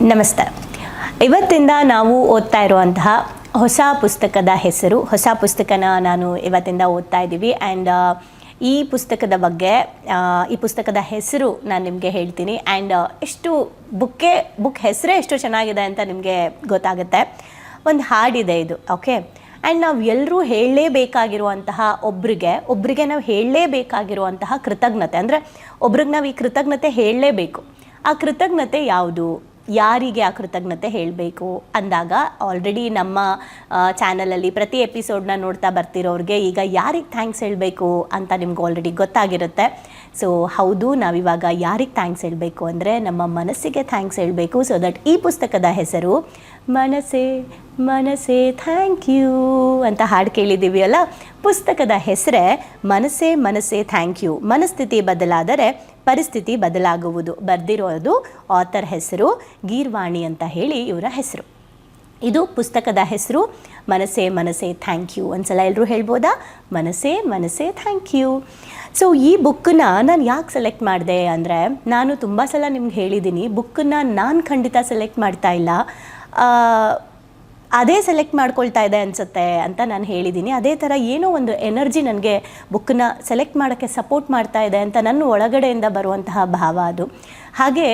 ನಮಸ್ತೆ. ಇವತ್ತಿಂದ ನಾವು ಓದ್ತಾ ಇರುವಂತಹ ಹೊಸ ಪುಸ್ತಕದ ಹೆಸರು, ಹೊಸ ಪುಸ್ತಕನ ನಾನು ಇವತ್ತಿಂದ ಓದ್ತಾ ಇದ್ದೀವಿ. ಆ್ಯಂಡ್ ಈ ಪುಸ್ತಕದ ಬಗ್ಗೆ ಈ ಪುಸ್ತಕದ ಹೆಸರು ನಾನು ನಿಮಗೆ ಹೇಳ್ತೀನಿ. ಆ್ಯಂಡ್ ಎಷ್ಟು ಬುಕ್ಕೆ, ಬುಕ್ ಹೆಸರೇ ಎಷ್ಟು ಚೆನ್ನಾಗಿದೆ ಅಂತ ನಿಮಗೆ ಗೊತ್ತಾಗುತ್ತೆ. ಒಂದು ಹಾಡಿದೆ ಇದು ಓಕೆ ಆ್ಯಂಡ್ ನಾವು ಎಲ್ಲರೂ ಹೇಳಲೇಬೇಕಾಗಿರುವಂತಹ ಒಬ್ರಿಗೆ ಒಬ್ರಿಗೆ ನಾವು ಹೇಳಲೇಬೇಕಾಗಿರುವಂತಹ ಕೃತಜ್ಞತೆ. ಅಂದರೆ ಒಬ್ರಿಗೆ ನಾವು ಈ ಕೃತಜ್ಞತೆ ಹೇಳಲೇಬೇಕು. ಆ ಕೃತಜ್ಞತೆ ಯಾವುದು? ಯಾರಿಗೆ ಆ ಕೃತಜ್ಞತೆ ಹೇಳಬೇಕು ಅಂದಾಗ ಆಲ್ರೆಡಿ ನಮ್ಮ ಚಾನಲಲ್ಲಿ ಪ್ರತಿ ಎಪಿಸೋಡ್ನ ನೋಡ್ತಾ ಬರ್ತಿರೋರಿಗೆ ಈಗ ಯಾರಿಗೆ ಥ್ಯಾಂಕ್ಸ್ ಹೇಳಬೇಕು ಅಂತ ನಿಮ್ಗೆ ಆಲ್ರೆಡಿ ಗೊತ್ತಾಗಿರುತ್ತೆ. ಸೊ ಹೌದು, ನಾವಿವಾಗ ಯಾರಿಗೆ ಥ್ಯಾಂಕ್ಸ್ ಹೇಳಬೇಕು ಅಂದರೆ ನಮ್ಮ ಮನಸ್ಸಿಗೆ ಥ್ಯಾಂಕ್ಸ್ ಹೇಳಬೇಕು. ಸೊ ದಟ್ ಈ ಪುಸ್ತಕದ ಹೆಸರು, ಮನಸ್ಸೇ ಮನಸ್ಸೇ ಥ್ಯಾಂಕ್ ಯು ಅಂತ ಹಾಡು ಕೇಳಿದ್ದೀವಿ ಅಲ್ಲ? ಪುಸ್ತಕದ ಹೆಸರೇ, ಮನಸ್ಸೇ ಮನಸ್ಸೇ ಥ್ಯಾಂಕ್ ಯು ಮನಸ್ಥಿತಿ ಬದಲಾದರೆ ಪರಿಸ್ಥಿತಿ ಬದಲಾಗುವುದು. ಬರೆದಿರೋದು ಆಥರ್ ಹೆಸರು, ಗೀರ್ವಾಣಿ ಅಂತ ಹೇಳಿ ಇವರ ಹೆಸರು. ಇದು ಪುಸ್ತಕದ ಹೆಸರು ಮನಸ್ಸೇ ಮನಸ್ಸೇ ಥ್ಯಾಂಕ್ ಯು ಒಂದ್ಸಲ ಎಲ್ಲರೂ ಹೇಳ್ಬೋದಾ? ಮನಸ್ಸೇ ಮನಸ್ಸೇ ಥ್ಯಾಂಕ್ ಯು ಸೊ ಈ ಬುಕ್ಕನ್ನ ನಾನು ಯಾಕೆ ಸೆಲೆಕ್ಟ್ ಮಾಡಿದೆ ಅಂದರೆ, ನಾನು ತುಂಬ ಸಲ ನಿಮ್ಗೆ ಹೇಳಿದ್ದೀನಿ ಬುಕ್ಕನ್ನ ನಾನು ಖಂಡಿತ ಸೆಲೆಕ್ಟ್ ಮಾಡ್ತಾ ಇಲ್ಲ. ಅದೇ ಸೆಲೆಕ್ಟ್ ಮಾಡ್ಕೊಳ್ತಾ ಇದೆ ಅನಿಸುತ್ತೆ ಅಂತ ನಾನು ಹೇಳಿದ್ದೀನಿ ಅದೇ ಥರ ಏನೋ ಒಂದು ಎನರ್ಜಿ ನನಗೆ ಬುಕ್ಕನ್ನ ಸೆಲೆಕ್ಟ್ ಮಾಡೋಕ್ಕೆ ಸಪೋರ್ಟ್ ಮಾಡ್ತಾ ಇದೆ ಅಂತ ನನ್ನ ಒಳಗಡೆಯಿಂದ ಬರುವಂತಹ ಭಾವ ಅದು. ಹಾಗೆ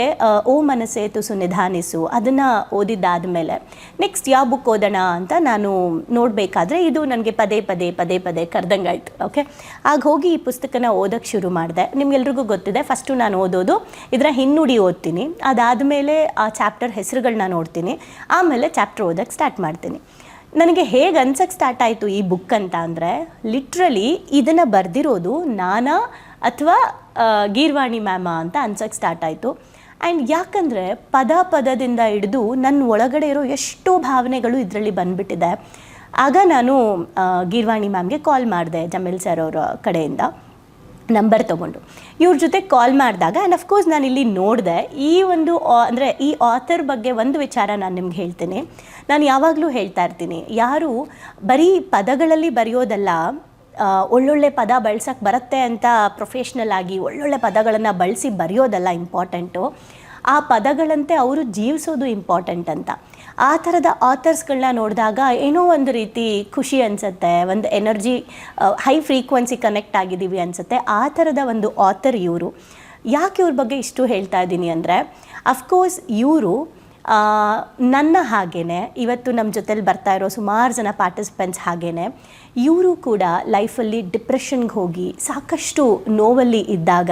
ಓ ಮನಸ್ಸೇ ತುಸು ನಿಧಾನಿಸು ಅದನ್ನು ಓದಿದ್ದಾದ ಮೇಲೆ ನೆಕ್ಸ್ಟ್ ಯಾವ ಬುಕ್ ಓದೋಣ ಅಂತ ನಾನು ನೋಡಬೇಕಾದ್ರೆ ಇದು ನನಗೆ ಪದೇ ಪದೇ ಪದೇ ಪದೇ ಕರೆದಂಗಾಯ್ತು ಓಕೆ ಆಗ ಹೋಗಿ ಈ ಪುಸ್ತಕನ ಓದೋಕ್ಕೆ ಶುರು ಮಾಡಿದೆ. ನಿಮ್ಗೆಲ್ರಿಗೂ ಗೊತ್ತಿದೆ ಫಸ್ಟು ನಾನು ಓದೋದು, ಇದರ ಹಿನ್ನುಡಿ ಓದ್ತೀನಿ. ಅದಾದಮೇಲೆ ಆ ಚಾಪ್ಟರ್ ಹೆಸರುಗಳನ್ನ ನೋಡ್ತೀನಿ. ಆಮೇಲೆ ಚಾಪ್ಟರ್ ಓದೋಕ್ಕೆ ಸ್ಟಾರ್ಟ್ ಮಾಡ್ತೀನಿ. ನನಗೆ ಹೇಗೆ ಅನ್ಸಕ್ಕೆ ಸ್ಟಾರ್ಟ್ ಆಯಿತು ಈ ಬುಕ್ ಅಂತ ಅಂದರೆ ಲಿಟ್ರಲಿ ಇದನ್ನು ಬರೆದಿರೋದು ನಾನಾ ಅಥವಾ ಗೀರ್ವಾಣಿ ಮ್ಯಾಮ ಅಂತ ಅನ್ಸಕ್ಕೆ ಸ್ಟಾರ್ಟ್ ಆಯಿತು. ಆ್ಯಂಡ್ ಯಾಕಂದರೆ ಪದ ಪದದಿಂದ ಹಿಡಿದು ನನ್ನ ಒಳಗಡೆ ಇರೋ ಎಷ್ಟೋ ಭಾವನೆಗಳು ಇದರಲ್ಲಿ ಬಂದುಬಿಟ್ಟಿದೆ. ಆಗ ನಾನು ಗೀರ್ವಾಣಿ ಮ್ಯಾಮ್ಗೆ ಕಾಲ್ ಮಾಡಿದೆ ಜಮೀಲ್ ಸರ್ ಅವರ ಕಡೆಯಿಂದ. ನಂಬರ್ ತೊಗೊಂಡು. ಇವ್ರ ಜೊತೆ ಕಾಲ್ ಮಾಡಿದಾಗ ಆ್ಯಂಡ್ ಅಫ್ಕೋರ್ಸ್ ನಾನು ಇಲ್ಲಿ ನೋಡಿದೆ, ಈ ಒಂದು ಅಂದರೆ ಈ ಆಥರ್ ಬಗ್ಗೆ ಒಂದು ವಿಚಾರ ನಾನು ನಿಮ್ಗೆ ಹೇಳ್ತೀನಿ. ನಾನು ಯಾವಾಗಲೂ ಹೇಳ್ತಾ ಇರ್ತೀನಿ, ಯಾರು ಬರೀ ಪದಗಳಲ್ಲಿ ಬರೆಯೋದಲ್ಲ ಒಳ್ಳೊಳ್ಳೆ ಪದ ಬಳಸಕ್ಕೆ ಬರುತ್ತೆ ಅಂತ ಪ್ರೊಫೆಷ್ನಲ್ ಆಗಿ ಒಳ್ಳೊಳ್ಳೆ ಪದಗಳನ್ನು ಬಳಸಿ ಬರೆಯೋದಲ್ಲ ಇಂಪಾರ್ಟೆಂಟು ಆ ಪದಗಳಂತೆ ಅವರು ಜೀವಿಸೋದು ಇಂಪಾರ್ಟೆಂಟ್ ಅಂತ. ಆ ಥರದ ಆಥರ್ಸ್ಗಳನ್ನ ನೋಡಿದಾಗ ಏನೋ ಒಂದು ರೀತಿ ಖುಷಿ ಅನಿಸುತ್ತೆ, ಒಂದು ಎನರ್ಜಿ ಹೈ ಫ್ರೀಕ್ವೆನ್ಸಿ ಕನೆಕ್ಟ್ ಆಗಿದ್ದೀವಿ ಅನಿಸುತ್ತೆ. ಆ ಥರದ ಒಂದು ಆಥರ್ ಇವರು. ಯಾಕೆ ಇವ್ರ ಬಗ್ಗೆ ಇಷ್ಟು ಹೇಳ್ತಾ ಇದ್ದೀನಿ ಅಂದರೆ ಅಫ್ಕೋರ್ಸ್ ಇವರು ನನ್ನ ಹಾಗೇ ಇವತ್ತು ನಮ್ಮ ಜೊತೆಲಿ ಬರ್ತಾ ಇರೋ ಸುಮಾರು ಜನ ಪಾರ್ಟಿಸಿಪೆಂಟ್ಸ್ ಹಾಗೇ ಇವರು ಕೂಡ ಲೈಫಲ್ಲಿ ಡಿಪ್ರೆಷನ್ಗೆ ಹೋಗಿ ಸಾಕಷ್ಟು ನೋವಲ್ಲಿ ಇದ್ದಾಗ,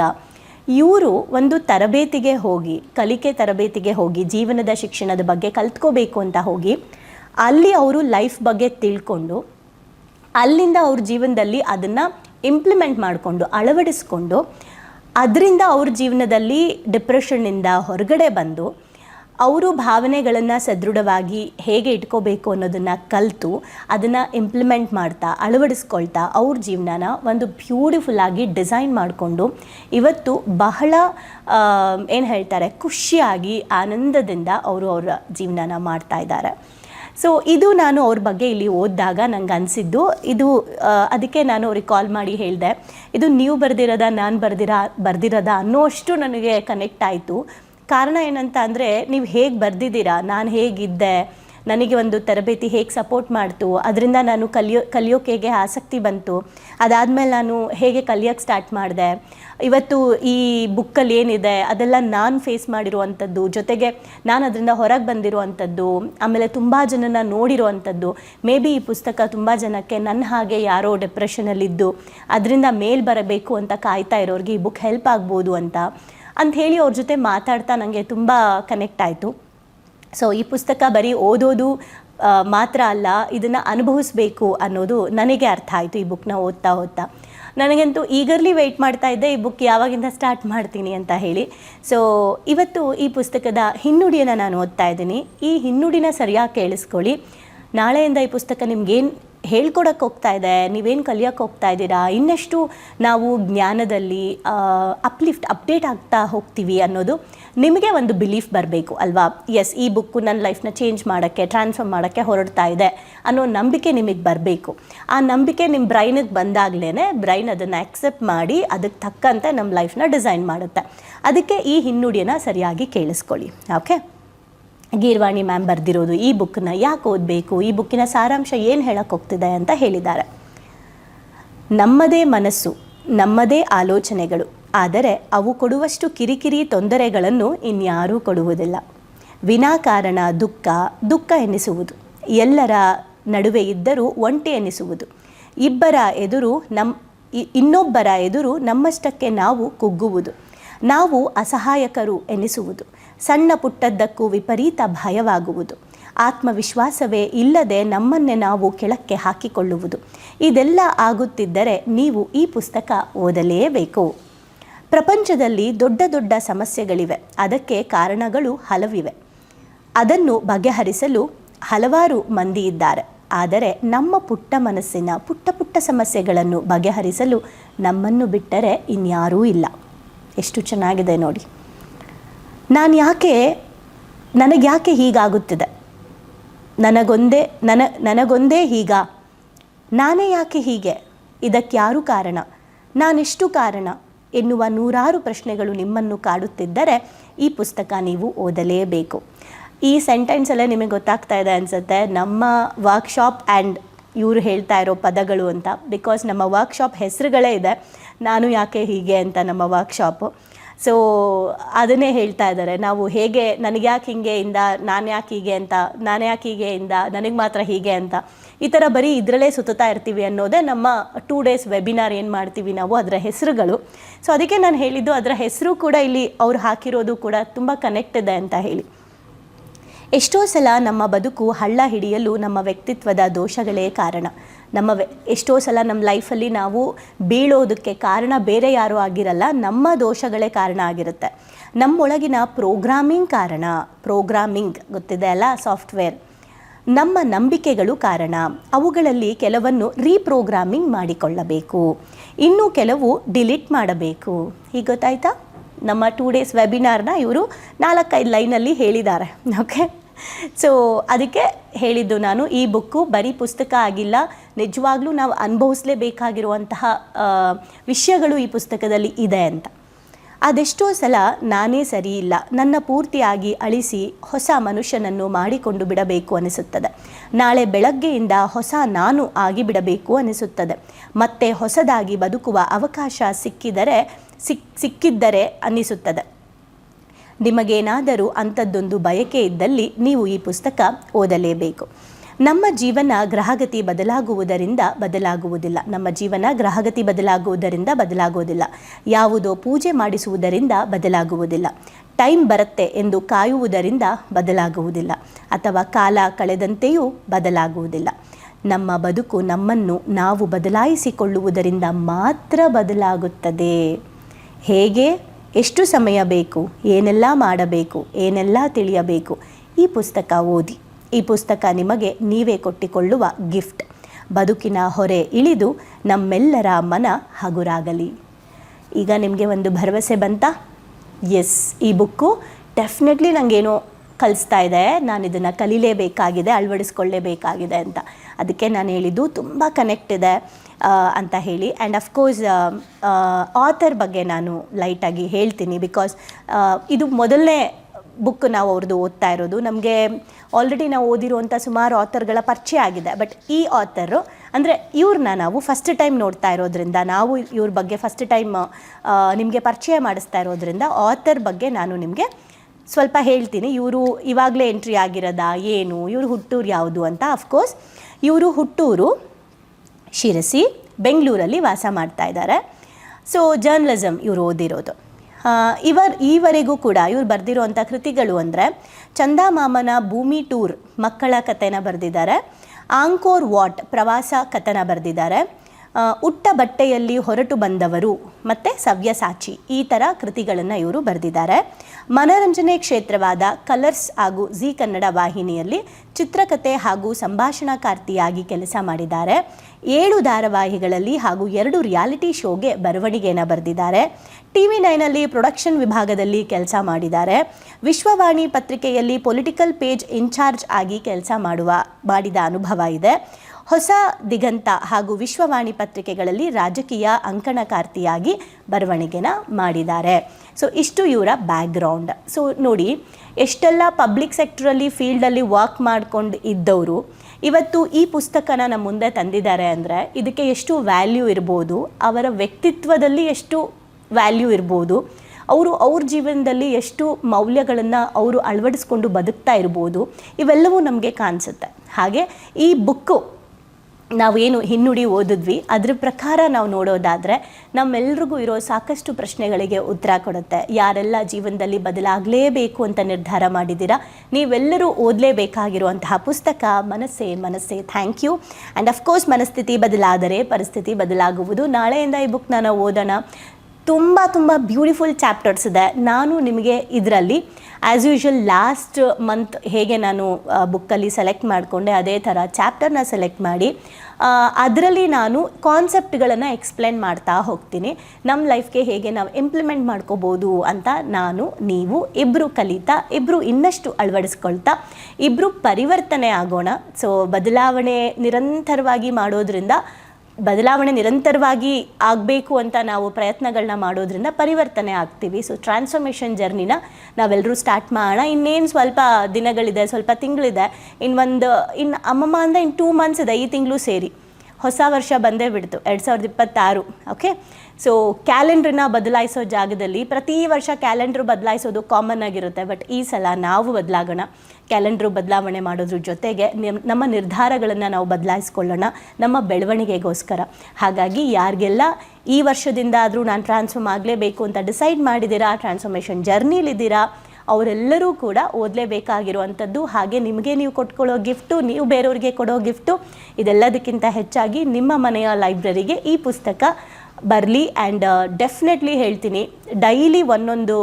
ಇವರು ಒಂದು ತರಬೇತಿಗೆ ಹೋಗಿ, ಕಲಿಕೆ ತರಬೇತಿಗೆ ಹೋಗಿ, ಜೀವನದ ಶಿಕ್ಷಣದ ಬಗ್ಗೆ ಕಲ್ತ್ಕೋಬೇಕು ಅಂತ ಹೋಗಿ, ಅಲ್ಲಿ ಅವರು ಲೈಫ್ ಬಗ್ಗೆ ತಿಳ್ಕೊಂಡು, ಅಲ್ಲಿಂದ ಅವ್ರ ಜೀವನದಲ್ಲಿ ಅದನ್ನು ಇಂಪ್ಲಿಮೆಂಟ್ ಮಾಡಿಕೊಂಡು, ಅಳವಡಿಸ್ಕೊಂಡು, ಅದರಿಂದ ಅವ್ರ ಜೀವನದಲ್ಲಿ ಡಿಪ್ರೆಷನ್ನಿಂದ ಹೊರಗಡೆ ಬಂದು ಅವರು ಭಾವನೆಗಳನ್ನು ಸದೃಢವಾಗಿ ಹೇಗೆ ಇಟ್ಕೋಬೇಕು ಅನ್ನೋದನ್ನು ಕಲಿತು ಅದನ್ನು ಇಂಪ್ಲಿಮೆಂಟ್ ಮಾಡ್ತಾ, ಅಳವಡಿಸ್ಕೊಳ್ತಾ ಅವ್ರ ಜೀವನನ ಒಂದು ಬ್ಯೂಟಿಫುಲ್ಲಾಗಿ ಡಿಸೈನ್ ಮಾಡಿಕೊಂಡು ಇವತ್ತು ಬಹಳ ಏನು ಹೇಳ್ತಾರೆ, ಖುಷಿಯಾಗಿ, ಆನಂದದಿಂದ ಅವರು ಅವರ ಜೀವನನ ಮಾಡ್ತಾ ಇದ್ದಾರೆ. ಸೊ ಇದು ನಾನು ಅವ್ರ ಬಗ್ಗೆ ಇಲ್ಲಿ ಓದಿದಾಗ ನಂಗೆ ಅನಿಸಿದ್ದು, ಇದು ಅದಕ್ಕೆ ನಾನು ಅವ್ರಿಗೆ ಕಾಲ್ ಮಾಡಿ ಹೇಳಿದೆ. ಇದು ನೀವು ಬರ್ದಿರೋದಾ, ನಾನು ಬರ್ದಿರ, ಬರ್ದಿರೋದಾ ಅನ್ನೋಷ್ಟು ನನಗೆ ಕನೆಕ್ಟ್ ಆಯಿತು. ಕಾರಣ ಏನಂತ ಅಂದರೆ ನೀವು ಹೇಗೆ ಬರ್ದಿದ್ದೀರಾ? ನಾನು ಹೇಗಿದ್ದೆ? ನನಗೆ ಒಂದು ತರಬೇತಿ ಹೇಗೆ ಸಪೋರ್ಟ್ ಮಾಡ್ತು? ಅದರಿಂದ ನಾನು ಕಲಿಯೋ ಕಲಿಯೋಕೆ ಹೇಗೆ ಆಸಕ್ತಿ ಬಂತು. ಅದಾದಮೇಲೆ ನಾನು ಹೇಗೆ ಕಲಿಯೋಕ್ಕೆ ಸ್ಟಾರ್ಟ್ ಮಾಡಿದೆ? ಇವತ್ತು ಈ ಬುಕ್ಕಲ್ಲಿ ಏನಿದೆ, ಅದೆಲ್ಲ ನಾನು ಫೇಸ್ ಮಾಡಿರುವಂಥದ್ದು ಜೊತೆಗೆ ನಾನು ಅದರಿಂದ ಹೊರಗೆ ಬಂದಿರುವಂಥದ್ದು ಆಮೇಲೆ ತುಂಬ ಜನನ ನೋಡಿರುವಂಥದ್ದು ಮೇ ಬಿ ಈ ಪುಸ್ತಕ ತುಂಬ ಜನಕ್ಕೆ ನನ್ನ ಹಾಗೆ ಯಾರೋ ಡಿಪ್ರೆಷನಲ್ಲಿದ್ದು ಅದರಿಂದ ಮೇಲ್ ಬರಬೇಕು ಅಂತ ಕಾಯ್ತಾ ಇರೋರಿಗೆ ಈ ಬುಕ್ ಹೆಲ್ಪ್ ಆಗ್ಬೋದು ಅಂತ. ಅಂತ ಹೇಳಿ ಅವ್ರ ಜೊತೆ ಮಾತಾಡ್ತಾ ನನಗೆ ತುಂಬ ಕನೆಕ್ಟ್ ಆಯಿತು. ಸೊ ಈ ಪುಸ್ತಕ ಬರೀ ಓದೋದು ಮಾತ್ರ ಅಲ್ಲ, ಇದನ್ನು ಅನುಭವಿಸ್ಬೇಕು ಅನ್ನೋದು ನನಗೆ ಅರ್ಥ ಆಯಿತು ಈ ಬುಕ್ನ ಓದ್ತಾ ಓದ್ತಾ. ನನಗಂತೂ ಈಗರ್ಲಿ ವೆಯ್ಟ್ ಮಾಡ್ತಾ ಇದ್ದೆ, ಈ ಬುಕ್ ಯಾವಾಗಿಂದ ಸ್ಟಾರ್ಟ್ ಮಾಡ್ತೀನಿ ಅಂತ ಹೇಳಿ. ಸೊ ಇವತ್ತು ಈ ಪುಸ್ತಕದ ಹಿನ್ನುಡಿಯನ್ನು ನಾನು ಓದ್ತಾ ಇದ್ದೀನಿ. ಈ ಹಿನ್ನುಡಿನ ಸರಿಯಾಗಿ ಕೇಳಿಸ್ಕೊಳ್ಳಿ. ನಾಳೆಯಿಂದ ಈ ಪುಸ್ತಕ ನಿಮ್ಗೇನು ಹೇಳ್ಕೊಡಕ್ಕೆ ಹೋಗ್ತಾ ಇದೆ, ನೀವೇನು ಕಲಿಯೋಕ್ಕೆ ಹೋಗ್ತಾ ಇದ್ದೀರಾ? ಇನ್ನಷ್ಟು ನಾವು ಜ್ಞಾನದಲ್ಲಿ ಅಪ್ಲಿಫ್ಟ್ ಅಪ್ಡೇಟ್ ಆಗ್ತಾ ಹೋಗ್ತೀವಿ ಅನ್ನೋದು ನಿಮಗೆ ಒಂದು ಬಿಲೀಫ್ ಬರಬೇಕು ಅಲ್ವಾ? ಎಸ್ ಈ ಬುಕ್ಕು ನನ್ನ ಲೈಫ್ನ ಚೇಂಜ್ ಮಾಡೋಕ್ಕೆ ಟ್ರಾನ್ಸ್ಫರ್ ಮಾಡೋಕ್ಕೆ ಹೊರಡ್ತಾ ಇದೆ ಅನ್ನೋ ನಂಬಿಕೆ ನಿಮಗೆ ಬರಬೇಕು. ಆ ನಂಬಿಕೆ ನಿಮ್ಮ ಬ್ರೈನಿಗೆ ಬಂದಾಗಲೇ ಬ್ರೈನ್ ಅದನ್ನು ಆಕ್ಸೆಪ್ಟ್ ಮಾಡಿ ಅದಕ್ಕೆ ತಕ್ಕಂತೆ ನಮ್ಮ ಲೈಫ್ನ ಡಿಸೈನ್ ಮಾಡುತ್ತೆ. ಅದಕ್ಕೆ ಈ ಹಿನ್ನುಡಿಯನ್ನು ಸರಿಯಾಗಿ ಕೇಳಿಸ್ಕೊಳ್ಳಿ. ಓಕೆ ಗೀರ್ವಾಣಿ ಮ್ಯಾಮ್ ಬರೆದಿರೋದು ಈ ಬುಕ್ನ ಯಾಕೆ ಓದಬೇಕು? ಈ ಬುಕ್ಕಿನ ಸಾರಾಂಶ ಏನು ಹೇಳಕ್ಕೆ ಹೋಗ್ತಿದೆ ಅಂತ ಹೇಳಿದ್ದಾರೆ. ನಮ್ಮದೇ ಮನಸ್ಸು, ನಮ್ಮದೇ ಆಲೋಚನೆಗಳು, ಆದರೆ ಅವು ಕೊಡುವಷ್ಟು ಕಿರಿಕಿರಿ ತೊಂದರೆಗಳನ್ನು ಇನ್ಯಾರೂ ಕೊಡುವುದಿಲ್ಲ. ವಿನಾಕಾರಣ ದುಃಖ ದುಃಖ ಎನ್ನಿಸುವುದು ಎಲ್ಲರ ನಡುವೆ ಇದ್ದರೂ ಒಂಟಿ ಎನ್ನಿಸುವುದು ಇಬ್ಬರ ಎದುರು ನಮ್ಮ ಇನ್ನೊಬ್ಬರ ಎದುರು ನಮ್ಮಷ್ಟಕ್ಕೆ ನಾವು ಕುಗ್ಗುವುದು. ನಾವು ಅಸಹಾಯಕರು ಎನ್ನಿಸುವುದು ಸಣ್ಣ ಪುಟ್ಟದ್ದಕ್ಕೂ ವಿಪರೀತ ಭಯವಾಗುವುದು. ಆತ್ಮವಿಶ್ವಾಸವೇ ಇಲ್ಲದೆ ನಮ್ಮನ್ನೇ ನಾವು ಕೆಳಕ್ಕೆ ಹಾಕಿಕೊಳ್ಳುವುದು. ಇದೆಲ್ಲ ಆಗುತ್ತಿದ್ದರೆ ನೀವು ಈ ಪುಸ್ತಕ ಓದಲೇಬೇಕು. ಪ್ರಪಂಚದಲ್ಲಿ ದೊಡ್ಡ ದೊಡ್ಡ ಸಮಸ್ಯೆಗಳಿವೆ. ಅದಕ್ಕೆ ಕಾರಣಗಳು ಹಲವಿವೆ. ಅದನ್ನು ಬಗೆಹರಿಸಲು ಹಲವಾರು ಮಂದಿ ಇದ್ದಾರೆ. ಆದರೆ ನಮ್ಮ ಪುಟ್ಟ ಮನಸ್ಸಿನ ಪುಟ್ಟ ಪುಟ್ಟ ಸಮಸ್ಯೆಗಳನ್ನು ಬಗೆಹರಿಸಲು ನಮ್ಮನ್ನು ಬಿಟ್ಟರೆ ಇನ್ಯಾರೂ ಇಲ್ಲ. ಎಷ್ಟು ಚೆನ್ನಾಗಿದೆ ನೋಡಿ. ನಾನು ಯಾಕೆ, ನನಗೆ ಯಾಕೆ ಹೀಗಾಗುತ್ತಿದೆ? ನನಗೊಂದೇ, ನನ, ನನಗೊಂದೇ ಹೀಗ? ನಾನೇ ಯಾಕೆ ಹೀಗೆ? ಇದಕ್ಕೆ ಯಾರು ಕಾರಣ? ನಾನೆಷ್ಟು ಕಾರಣ? ಎನ್ನುವ ನೂರಾರು ಪ್ರಶ್ನೆಗಳು ನಿಮ್ಮನ್ನು ಕಾಡುತ್ತಿದ್ದರೆ ಈ ಪುಸ್ತಕ ನೀವು ಓದಲೇಬೇಕು. ಈ ಸೆಂಟೆನ್ಸಲ್ಲೇ ನಿಮಗೆ ಗೊತ್ತಾಗ್ತಾ ಇದೆ ಅನಿಸುತ್ತೆ, ನಮ್ಮ ವರ್ಕ್ಶಾಪ್ ಆ್ಯಂಡ್ ಇವರು ಹೇಳ್ತಾ ಇರೋ ಪದಗಳು ಅಂತ. ಬಿಕಾಸ್ ನಮ್ಮ ವರ್ಕ್ಶಾಪ್ ಹೆಸರುಗಳೇ ಇದೆ. ನಾನು ಯಾಕೆ ಹೀಗೆ ಅಂತ ನಮ್ಮ ವರ್ಕ್ಶಾಪು ಸೊ ಅದನ್ನೇ ಹೇಳ್ತಾ ಇದ್ದಾರೆ. ನಾವು ಹೇಗೆ ನನಗೆ ಯಾಕೆ ಹಿಂಗೆ ಇಂದ ನಾನು ಯಾಕೆ ಹೀಗೆ ಅಂತ ನಾನು ಯಾಕೆ ಹೀಗೆ ಇಂದ, ನನಗೆ ಮಾತ್ರ ಹೀಗೆ ಅಂತ. ಈ ಥರ ಬರೀ ಇದರಲ್ಲೇ ಸುತ್ತಾ ಇರ್ತೀವಿ ಅನ್ನೋದೇ ನಮ್ಮ ಟೂ ಡೇಸ್ ವೆಬಿನಾರ್ ಏನು ಮಾಡ್ತೀವಿ ನಾವು, ಅದರ ಹೆಸರುಗಳು. ಸೊ ಅದಕ್ಕೆ ನಾನು ಹೇಳಿದ್ದು, ಅದರ ಹೆಸರು ಕೂಡ ಇಲ್ಲಿ ಅವ್ರು ಹಾಕಿರೋದು ಕೂಡ ತುಂಬ ಕನೆಕ್ಟ್ ಇದೆ ಅಂತ ಹೇಳಿ. ಎಷ್ಟೋ ಸಲ ನಮ್ಮ ಬದುಕು ಹಳ್ಳ ಹಿಡಿಯಲು ನಮ್ಮ ವ್ಯಕ್ತಿತ್ವದ ದೋಷಗಳೇ ಕಾರಣ. ನಮ್ಮ ಎಷ್ಟೋ ಸಲ ನಮ್ಮ ಲೈಫಲ್ಲಿ ನಾವು ಬೀಳೋದಕ್ಕೆ ಕಾರಣ ಬೇರೆ ಯಾರೂ ಆಗಿರಲ್ಲ, ನಮ್ಮ ದೋಷಗಳೇ ಕಾರಣ ಆಗಿರುತ್ತೆ. ನಮ್ಮೊಳಗಿನ ಪ್ರೋಗ್ರಾಮಿಂಗ್ ಕಾರಣ, ಪ್ರೋಗ್ರಾಮಿಂಗ್ ಗೊತ್ತಿದೆ ಅಲ್ಲ, ಸಾಫ್ಟ್ವೇರ್. ನಮ್ಮ ನಂಬಿಕೆಗಳು ಕಾರಣ. ಅವುಗಳಲ್ಲಿ ಕೆಲವನ್ನು ರೀಪ್ರೋಗ್ರಾಮಿಂಗ್ ಮಾಡಿಕೊಳ್ಳಬೇಕು. ಇನ್ನು ಕೆಲವು ಡಿಲೀಟ್ ಮಾಡಬೇಕು. ಈಗ ಗೊತ್ತಾಯ್ತಾ? ನಮ್ಮ ಟೂ ಡೇಸ್ ವೆಬಿನಾರ್ನ ಇವರು ನಾಲ್ಕೈದು ಲೈನಲ್ಲಿ ಹೇಳಿದ್ದಾರೆ. ಓಕೆ? ಸೊ ಅದಕ್ಕೆ ಹೇಳಿದ್ದು ನಾನು, ಈ ಬುಕ್ಕು ಬರೀ ಪುಸ್ತಕ ಆಗಿಲ್ಲ. ನಿಜವಾಗ್ಲೂ ನಾವು ಅನುಭವಿಸಲೇಬೇಕಾಗಿರುವಂತಹ ವಿಷಯಗಳು ಈ ಪುಸ್ತಕದಲ್ಲಿ ಇದೆ ಅಂತ. ಅದೆಷ್ಟೋ ಸಲ ನಾನೇ ಸರಿ ಇಲ್ಲ ನನ್ನ ಪೂರ್ತಿಯಾಗಿ ಅಳಿಸಿ ಹೊಸ ಮನುಷ್ಯನನ್ನು ಮಾಡಿಕೊಂಡು ಬಿಡಬೇಕು ಅನಿಸುತ್ತದೆ. ನಾಳೆ ಬೆಳಗ್ಗೆಯಿಂದ ಹೊಸ ನಾನು ಆಗಿ ಬಿಡಬೇಕು ಅನಿಸುತ್ತದೆ. ಮತ್ತೆ ಹೊಸದಾಗಿ ಬದುಕುವ ಅವಕಾಶ ಸಿಕ್ಕಿದರೆ, ಸಿಕ್, ಸಿಕ್ಕಿದ್ದರೆ ಅನ್ನಿಸುತ್ತದೆ ನಿಮಗೇನಾದರೂ ಅಂಥದ್ದೊಂದು ಬಯಕೆ ಇದ್ದಲ್ಲಿ ನೀವು ಈ ಪುಸ್ತಕ ಓದಲೇಬೇಕು. ನಮ್ಮ ಜೀವನ ಗ್ರಹಗತಿ ಬದಲಾಗುವುದರಿಂದ ಬದಲಾಗುವುದಿಲ್ಲ. ನಮ್ಮ ಜೀವನ ಗ್ರಹಗತಿ ಬದಲಾಗುವುದರಿಂದ ಬದಲಾಗುವುದಿಲ್ಲ. ಯಾವುದೋ ಪೂಜೆ ಮಾಡಿಸುವುದರಿಂದ ಬದಲಾಗುವುದಿಲ್ಲ. ಟೈಮ್ ಬರುತ್ತೆ ಎಂದು ಕಾಯುವುದರಿಂದ ಬದಲಾಗುವುದಿಲ್ಲ. ಅಥವಾ ಕಾಲ ಕಳೆದಂತೆಯೂ ಬದಲಾಗುವುದಿಲ್ಲ. ನಮ್ಮ ಬದುಕು ನಮ್ಮನ್ನು ನಾವು ಬದಲಾಯಿಸಿಕೊಳ್ಳುವುದರಿಂದ ಮಾತ್ರ ಬದಲಾಗುತ್ತದೆ. ಹೇಗೆ? ಎಷ್ಟು ಸಮಯ ಬೇಕು? ಏನೆಲ್ಲ ಮಾಡಬೇಕು? ಏನೆಲ್ಲ ತಿಳಿಯಬೇಕು? ಈ ಪುಸ್ತಕ ಓದಿ. ಈ ಪುಸ್ತಕ ನಿಮಗೆ ನೀವೇ ಕೊಟ್ಟಿಕೊಳ್ಳುವ ಗಿಫ್ಟ್. ಬದುಕಿನ ಹೊರೆ ಇಳಿದು ನಮ್ಮೆಲ್ಲರ ಮನ ಹಗುರಾಗಲಿ. ಈಗ ನಿಮಗೆ ಒಂದು ಭರವಸೆ ಬಂತಾ? ಎಸ್ ಈ ಬುಕ್ಕು ಡೆಫಿನೆಟ್ಲಿ ನನಗೇನೋ ಕಲಿಸ್ತಾ ಇದೆ. ನಾನು ಇದನ್ನು ಕಲೀಲೇಬೇಕಾಗಿದೆ, ಅಳವಡಿಸ್ಕೊಳ್ಳೇಬೇಕಾಗಿದೆ ಅಂತ. ಅದಕ್ಕೆ ನಾನು ಹೇಳಿದ್ದು ತುಂಬ ಕನೆಕ್ಟ್ ಇದೆ. ಅಂತ ಹೇಳಿ. ಆ್ಯಂಡ್ ಅಫ್ಕೋರ್ಸ್ ಆಥರ್ ಬಗ್ಗೆ ನಾನು ಲೈಟಾಗಿ ಹೇಳ್ತೀನಿ ಬಿಕಾಸ್ ಇದು ಮೊದಲನೇ ಬುಕ್ ನಾವು ಅವ್ರದ್ದು ಓದ್ತಾ ಇರೋದು. ನಮಗೆ ಆಲ್ರೆಡಿ ನಾವು ಓದಿರುವಂಥ ಸುಮಾರು ಆಥರ್ಗಳ ಪರಿಚಯ ಆಗಿದೆ. ಬಟ್ ಈ ಆಥರು ಅಂದರೆ ಇವ್ರನ್ನ ನಾವು ಫಸ್ಟ್ ಟೈಮ್ ನೋಡ್ತಾ ಇರೋದ್ರಿಂದ, ನಾವು ಇವ್ರ ಬಗ್ಗೆ ಫಸ್ಟ್ ಟೈಮ್ ನಿಮಗೆ ಪರಿಚಯ ಮಾಡಿಸ್ತಾ ಇರೋದ್ರಿಂದ ಆಥರ್ ಬಗ್ಗೆ ನಾನು ನಿಮಗೆ ಸ್ವಲ್ಪ ಹೇಳ್ತೀನಿ. ಇವರು ಇವಾಗಲೇ ಎಂಟ್ರಿ ಆಗಿರೋದಾ, ಏನು, ಇವರು ಹುಟ್ಟೂರು ಯಾವುದು ಅಂತ. ಅಫ್ಕೋರ್ಸ್ ಇವರು ಹುಟ್ಟೂರು ಶಿರಸಿ ಬೆಂಗಳೂರಲ್ಲಿ ವಾಸ ಮಾಡ್ತಾ ಇದ್ದಾರೆ. ಸೊ ಜರ್ನಲಿಸಮ್ ಇವರು ಓದಿರೋದು. ಇವರ್, ಈವರೆಗೂ ಕೂಡ ಇವ್ರು ಬರೆದಿರುವಂಥ ಕೃತಿಗಳು ಅಂದರೆ ಚಂದಾಮಾಮನ ಭೂಮಿ ಟೂರ್ ಮಕ್ಕಳ ಕಥೆನ ಬರೆದಿದ್ದಾರೆ. ಆಂಕೋರ್ ವಾಟ್ ಪ್ರವಾಸ ಕಥನ ಬರೆದಿದ್ದಾರೆ. ಉಟ್ಟ ಬಟ್ಟೆಯಲ್ಲಿ ಹೊರಟು ಬಂದವರು. ಮತ್ತು ಸವ್ಯಸಾಚಿ. ಈ ಥರ ಕೃತಿಗಳನ್ನು ಇವರು ಬರೆದಿದ್ದಾರೆ. ಮನರಂಜನೆ ಕ್ಷೇತ್ರವಾದ ಕಲರ್ಸ್ ಹಾಗೂ ಜಿ ಕನ್ನಡ ವಾಹಿನಿಯಲ್ಲಿ ಚಿತ್ರಕಥೆ ಹಾಗೂ ಸಂಭಾಷಣಾಕಾರ್ತಿಯಾಗಿ ಕೆಲಸ ಮಾಡಿದ್ದಾರೆ. ಏಳು ಧಾರಾವಾಹಿಗಳಲ್ಲಿ ಹಾಗೂ ಎರಡು ರಿಯಾಲಿಟಿ ಶೋಗೆ ಬರವಣಿಗೆಯನ್ನು ಬರೆದಿದ್ದಾರೆ. ಟಿ ವಿ ನೈನಲ್ಲಿ ಪ್ರೊಡಕ್ಷನ್ ವಿಭಾಗದಲ್ಲಿ ಕೆಲಸ ಮಾಡಿದ್ದಾರೆ. ವಿಶ್ವವಾಣಿ ಪತ್ರಿಕೆಯಲ್ಲಿ ಪೊಲಿಟಿಕಲ್ ಪೇಜ್ ಇನ್ಚಾರ್ಜ್ ಆಗಿ ಕೆಲಸ ಮಾಡುವ, ಮಾಡಿದ ಅನುಭವ ಇದೆ. ಹೊಸ ದಿಗಂತ ಹಾಗೂ ವಿಶ್ವವಾಣಿ ಪತ್ರಿಕೆಗಳಲ್ಲಿ ರಾಜಕೀಯ ಅಂಕಣಕಾರ್ತಿಯಾಗಿ ಬರವಣಿಗೆನ ಮಾಡಿದ್ದಾರೆ. ಸೊ ಇಷ್ಟು ಇವರ ಬ್ಯಾಕ್ಗ್ರೌಂಡ್ ಸೊ ನೋಡಿ, ಎಷ್ಟೆಲ್ಲ ಪಬ್ಲಿಕ್ ಸೆಕ್ಟ್ರಲ್ಲಿ ಫೀಲ್ಡಲ್ಲಿ ವರ್ಕ್ ಮಾಡ್ಕೊಂಡು ಇದ್ದವರು, ಇವತ್ತು ಈ ಪುಸ್ತಕನ ನಮ್ಮ ಮುಂದೆ ತಂದಿದ್ದಾರೆ ಅಂದರೆ ಇದಕ್ಕೆ ಎಷ್ಟು ವ್ಯಾಲ್ಯೂ ಇರ್ಬೋದು, ಅವರ ವ್ಯಕ್ತಿತ್ವದಲ್ಲಿ ಎಷ್ಟು ವ್ಯಾಲ್ಯೂ ಇರ್ಬೋದು, ಅವರು ಅವ್ರ ಜೀವನದಲ್ಲಿ ಎಷ್ಟು ಮೌಲ್ಯಗಳನ್ನು ಅವರು ಅಳವಡಿಸ್ಕೊಂಡು ಬದುಕ್ತಾ ಇರ್ಬೋದು, ಇವೆಲ್ಲವೂ ನಮಗೆ ಕಾಣಿಸುತ್ತೆ. ಹಾಗೆ ಈ ಬುಕ್ಕು ನಾವೇನು ಹಿನ್ನುಡಿ ಓದಿದ್ವಿ, ಅದ್ರ ಪ್ರಕಾರ ನಾವು ನೋಡೋದಾದರೆ ನಮ್ಮೆಲ್ರಿಗೂ ಇರೋ ಸಾಕಷ್ಟು ಪ್ರಶ್ನೆಗಳಿಗೆ ಉತ್ತರ ಕೊಡುತ್ತೆ. ಯಾರೆಲ್ಲ ಜೀವನದಲ್ಲಿ ಬದಲಾಗಲೇಬೇಕು ಅಂತ ನಿರ್ಧಾರ ಮಾಡಿದ್ದೀರಾ? ನೀವೆಲ್ಲರೂ ಓದಲೇಬೇಕಾಗಿರುವಂತಹ ಪುಸ್ತಕ, ಮನಸ್ಸೇ ಮನಸ್ಸೇ ಥ್ಯಾಂಕ್ ಯು ಆ್ಯಂಡ್ ಅಫ್ಕೋರ್ಸ್ ಮನಸ್ಥಿತಿ ಬದಲಾದರೆ ಪರಿಸ್ಥಿತಿ ಬದಲಾಗುವುದು. ನಾಳೆಯಿಂದ ಈ ಬುಕ್ನ ನಾವು ಓದೋಣ. ತುಂಬ ತುಂಬ ಬ್ಯೂಟಿಫುಲ್ ಚಾಪ್ಟರ್ಸ್ ಇದೆ. ನಾನು ನಿಮಗೆ ಇದರಲ್ಲಿ ಆ್ಯಸ್ ಯೂಶ್ವಲ್ ಲಾಸ್ಟ್ ಮಂತ್ ಹೇಗೆ ನಾನು ಬುಕ್ಕಲ್ಲಿ ಸೆಲೆಕ್ಟ್ ಮಾಡಿಕೊಂಡೆ, ಅದೇ ಥರ ಚಾಪ್ಟರ್ನ ಸೆಲೆಕ್ಟ್ ಮಾಡಿ ಅದರಲ್ಲಿ ನಾನು ಕಾನ್ಸೆಪ್ಟ್ಗಳನ್ನು ಎಕ್ಸ್ಪ್ಲೇನ್ ಮಾಡ್ತಾ ಹೋಗ್ತೀನಿ. ನಮ್ಮ ಲೈಫ್ಗೆ ಹೇಗೆ ನಾವು ಇಂಪ್ಲಿಮೆಂಟ್ ಮಾಡ್ಕೋಬೋದು ಅಂತ ನಾನು, ನೀವು ಇಬ್ಬರು ಕಲಿತಾ ಇಬ್ಬರು ಇನ್ನಷ್ಟು ಅಳವಡಿಸ್ಕೊಳ್ತಾ ಇಬ್ಬರು ಪರಿವರ್ತನೆ ಆಗೋಣ. ಸೊ ಬದಲಾವಣೆ ನಿರಂತರವಾಗಿ ಮಾಡೋದ್ರಿಂದ ಬದಲಾವಣೆ ನಿರಂತರವಾಗಿ ಆಗಬೇಕು ಅಂತ ನಾವು ಪ್ರಯತ್ನಗಳನ್ನ ಮಾಡೋದ್ರಿಂದ ಪರಿವರ್ತನೆ ಆಗ್ತೀವಿ. ಸೊ ಟ್ರಾನ್ಸ್ಫಾರ್ಮೇಷನ್ ಜರ್ನಿನ ನಾವೆಲ್ಲರೂ ಸ್ಟಾರ್ಟ್ ಮಾಡೋಣ. ಇನ್ನೇನು ಸ್ವಲ್ಪ ದಿನಗಳಿದೆ, ಸ್ವಲ್ಪ ತಿಂಗಳಿದೆ ಇನ್ನೊಂದು ಇನ್ನು ಅಮ್ಮಮ್ಮ ಅಂದರೆ ಇನ್ನು ಟೂ ಮಂತ್ಸ್ ಇದೆ, ಈ ತಿಂಗಳು ಸೇರಿ. ಹೊಸ ವರ್ಷ ಬಂದೇ ಬಿಡ್ತು, ಎರಡು ಸಾವಿರದ ಇಪ್ಪತ್ತಾರು ಓಕೆ ಸೊ ಕ್ಯಾಲೆಂಡ್ರನ್ನ ಬದಲಾಯಿಸೋ ಜಾಗದಲ್ಲಿ ಪ್ರತಿ ವರ್ಷ ಕ್ಯಾಲೆಂಡ್ರ್ ಬದಲಾಯಿಸೋದು ಕಾಮನ್ ಆಗಿರುತ್ತೆ. ಬಟ್ ಈ ಸಲ ನಾವು ಬದಲಾಗೋಣ. ಕ್ಯಾಲೆಂಡ್ರು ಬದಲಾವಣೆ ಮಾಡೋದ್ರ ಜೊತೆಗೆ ನಿಮ್- ನಮ್ಮ ನಿರ್ಧಾರಗಳನ್ನು ನಾವು ಬದಲಾಯಿಸ್ಕೊಳ್ಳೋಣ, ನಮ್ಮ ಬೆಳವಣಿಗೆಗೋಸ್ಕರ. ಹಾಗಾಗಿ ಯಾರಿಗೆಲ್ಲ ಈ ವರ್ಷದಿಂದ ಆದರೂ ನಾನು ಟ್ರಾನ್ಸ್ಫಾರ್ಮ್ ಆಗಲೇಬೇಕು ಅಂತ ಡಿಸೈಡ್ ಮಾಡಿದ್ದೀರಾ ಟ್ರಾನ್ಸ್ಫಾರ್ಮೇಷನ್ ಜರ್ನಿಲಿದ್ದೀರಾ ಅವರೆಲ್ಲರೂ ಕೂಡ ಓದಲೇಬೇಕಾಗಿರುವಂಥದ್ದು. ಹಾಗೆ ನಿಮಗೆ ನೀವು ಕೊಟ್ಕೊಳ್ಳೋ ಗಿಫ್ಟು, ನೀವು ಬೇರೆಯವ್ರಿಗೆ ಕೊಡೋ ಗಿಫ್ಟು, ಇದೆಲ್ಲದಕ್ಕಿಂತ ಹೆಚ್ಚಾಗಿ ನಿಮ್ಮ ಮನೆಯ ಲೈಬ್ರರಿಗೆ ಈ ಪುಸ್ತಕ ಬರಲಿ. ಆ್ಯಂಡ್ ಡೆಫಿನೆಟ್ಲಿ ಹೇಳ್ತೀನಿ, ಡೈಲಿ ಒಂದೊಂದು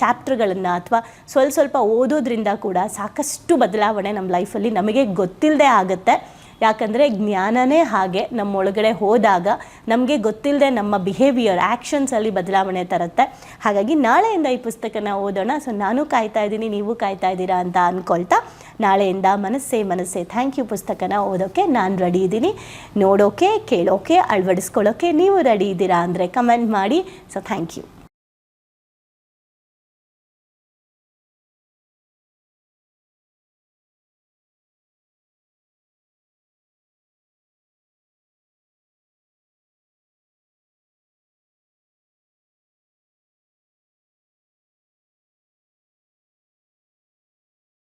ಚಾಪ್ಟರ್ಗಳನ್ನು ಅಥವಾ ಸ್ವಲ್ಪ ಸ್ವಲ್ಪ ಓದೋದ್ರಿಂದ ಕೂಡ ಸಾಕಷ್ಟು ಬದಲಾವಣೆ ನಮ್ಮ ಲೈಫಲ್ಲಿ ನಮಗೆ ಗೊತ್ತಿಲ್ಲದೆ ಆಗುತ್ತೆ. ಯಾಕಂದರೆ ಜ್ಞಾನನೇ ಹಾಗೆ ನಮ್ಮೊಳಗಡೆ ಹೋದಾಗ ನಮಗೆ ಗೊತ್ತಿಲ್ಲದೆ ನಮ್ಮ ಬಿಹೇವಿಯರ್ ಆ್ಯಕ್ಷನ್ಸಲ್ಲಿ ಬದಲಾವಣೆ ತರುತ್ತೆ. ಹಾಗಾಗಿ ನಾಳೆಯಿಂದ ಈ ಪುಸ್ತಕನ ಓದೋಣ. ಸೊ ನಾನು ಕಾಯ್ತಾ ಇದ್ದೀನಿ, ನೀವು ಕಾಯ್ತಾ ಇದ್ದೀರಾ ಅಂತ ಅಂದ್ಕೊಳ್ತಾ ನಾಳೆಯಿಂದ ಮನಸ್ಸೇ ಮನಸ್ಸೇ ಥ್ಯಾಂಕ್ ಯು ಪುಸ್ತಕನ ಓದೋಕ್ಕೆ ನಾನು ರೆಡಿ ಇದ್ದೀನಿ. ನೋಡೋಕೆ, ಕೇಳೋಕೆ, ಅಳವಡಿಸ್ಕೊಳ್ಳೋಕೆ ನೀವು ರೆಡಿ ಇದ್ದೀರಾ ಅಂದರೆ ಕಮೆಂಟ್ ಮಾಡಿ. So thank you